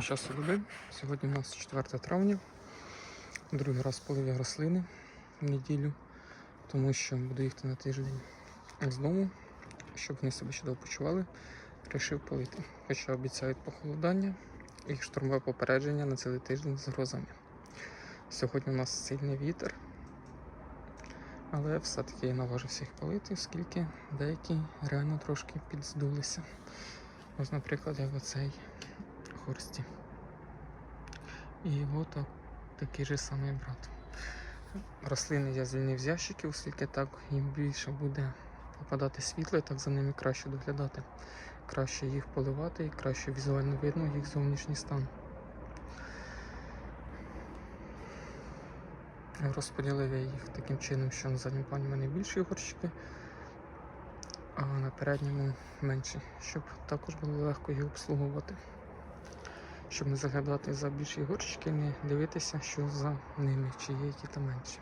Часу доби. Сьогодні у нас 4 травня. Другий раз полив я рослини в неділю, тому що буду їхати на тиждень з дому, щоб вони себе чудово почували. Рішив полити. Хоча обіцяють похолодання і штурмове попередження на цілий тиждень з грозами. Сьогодні у нас сильний вітер, але все-таки я наважився їх полити, оскільки деякі реально трошки підздулися. Ось, наприклад, як оцей Хорсті. І його так, такий же самий брат. Рослини я звільнив з ящиків, оскільки так їм більше буде попадати світло, і так за ними краще доглядати. Краще їх поливати і краще візуально видно їх зовнішній стан. Розподілив я їх таким чином, що на задньому плані в мене більші горщики, а на передньому менші, щоб також було легко їх обслуговувати щоб не заглядати за більші горщики, не дивитися, що за ними, чи є які там менші.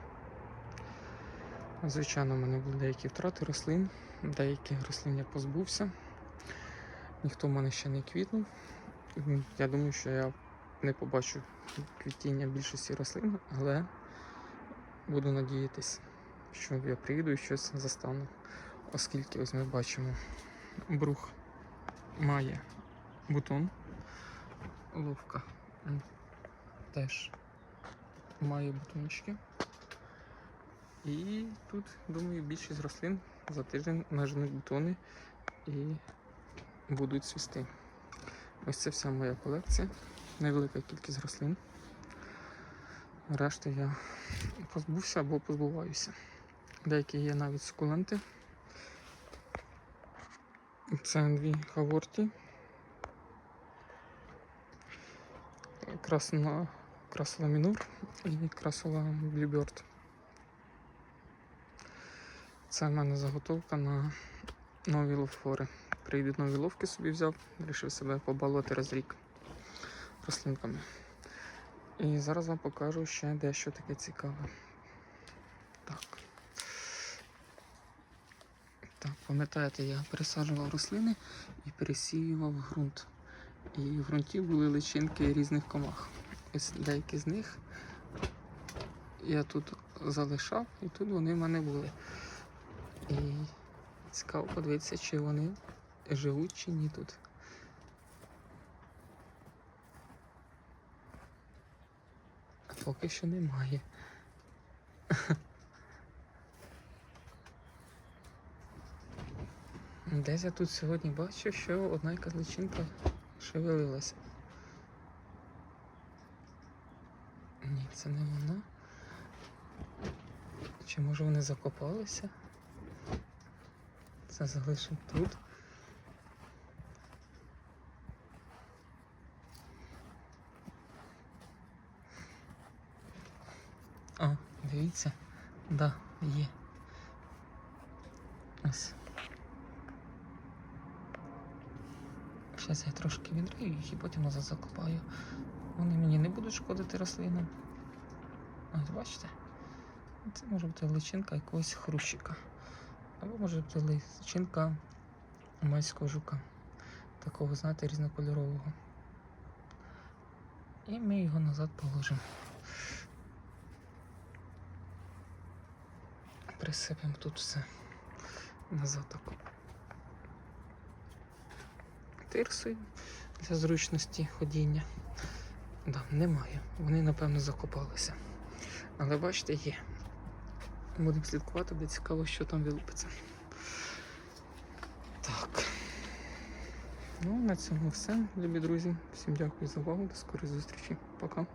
Звичайно, в мене були деякі втрати рослин, деяких рослин я позбувся. Ніхто в мене ще не квітнув. Я думаю, що я не побачу квітіння більшості рослин, але буду надіятись, що я приїду і щось застану. Оскільки ось ми бачимо, брух має бутон. Ловка теж має бутончики. І тут, думаю, більшість рослин за тиждень наженуть бутони і будуть цвісти. Ось це вся моя колекція. Невелика кількість рослин. Решти я позбувся або позбуваюся. Деякі є навіть сукуленти. Це дві хаворті. Красна, красола мінур і красола блюберт. Це в мене заготовка на нові лофори. Прийдуть нові ловки собі взяв, вирішив себе побалувати раз рік рослинками. І зараз вам покажу ще дещо таке цікаве. Так. Так, пам'ятаєте, я пересаджував рослини і пересіював ґрунт. І в ґрунті були личинки різних комах. Ось деякі з них я тут залишав, і тут вони в мене були. І цікаво подивитися, чи вони живуть чи ні тут. Поки що немає. Десь я тут сьогодні бачу, що одна якась личинка шевелилася. Ні, це не вона. Чи може вони закопалися? Це залишимо тут. А, дивіться, да, є. Ось. Зараз я трошки відрию їх і потім назад закопаю. Вони мені не будуть шкодити рослинам. Ось бачите? Це може бути личинка якогось хрущика. Або може бути личинка майського жука. Такого, знаєте, різнокольорового. І ми його назад положимо. Присипемо тут все назад тирсою для зручності ходіння. Да, немає. Вони, напевно, закопалися. Але бачите, є. Будемо слідкувати, де цікаво, що там вилупиться. Так. Ну, на цьому все, любі друзі. Всім дякую за увагу. До скорої зустрічі. Пока.